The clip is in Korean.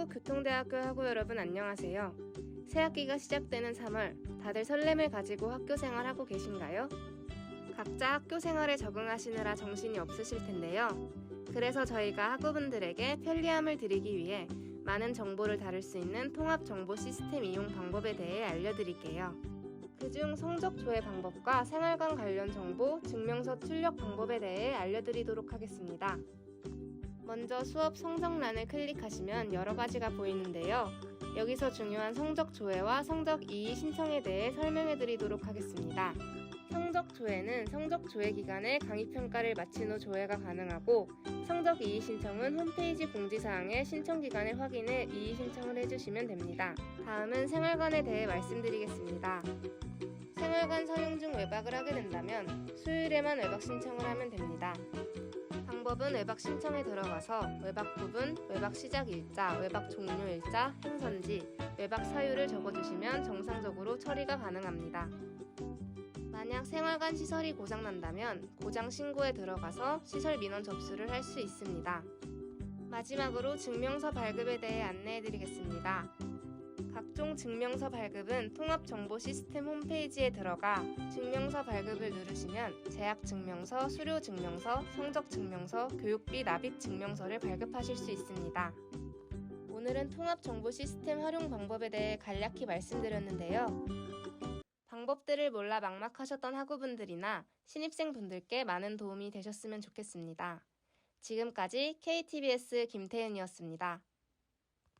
한국교통대학교 학우 여러분 안녕하세요. 새학기가 시작되는 3월, 다들 설렘을 가지고 학교 생활하고 계신가요? 각자 학교 생활에 적응하시느라 정신이 없으실 텐데요. 그래서 저희가 학우분들에게 편리함을 드리기 위해 많은 정보를 다룰 수 있는 통합 정보 시스템 이용 방법에 대해 알려드릴게요. 그중 성적 조회 방법과 생활관 관련 정보, 증명서 출력 방법에 대해 알려드리도록 하겠습니다. 먼저 수업 성적란을 클릭하시면 여러 가지가 보이는데요. 여기서 중요한 성적 조회와 성적 이의 신청에 대해 설명해 드리도록 하겠습니다. 성적 조회는 성적 조회 기간에 강의 평가를 마친 후 조회가 가능하고 성적 이의 신청은 홈페이지 공지사항의 신청 기간을 확인해 이의 신청을 해주시면 됩니다. 다음은 생활관에 대해 말씀드리겠습니다. 생활관 사용 중 외박을 하게 된다면 수요일에만 외박 신청을 하면 됩니다. 방법은 외박 신청에 들어가서 외박 부분, 외박 시작 일자, 외박 종료 일자, 행선지, 외박 사유를 적어주시면 정상적으로 처리가 가능합니다. 만약 생활관 시설이 고장난다면 고장 신고에 들어가서 시설 민원 접수를 할 수 있습니다. 마지막으로 증명서 발급에 대해 안내해 드리겠습니다. 각종 증명서 발급은 통합정보 시스템 홈페이지에 들어가 증명서 발급을 누르시면 재학 증명서, 수료 증명서, 성적 증명서, 교육비 납입 증명서를 발급하실 수 있습니다. 오늘은 통합정보 시스템 활용 방법에 대해 간략히 말씀드렸는데요. 방법들을 몰라 막막하셨던 학우분들이나 신입생분들께 많은 도움이 되셨으면 좋겠습니다. 지금까지 KTBS 김태은이었습니다.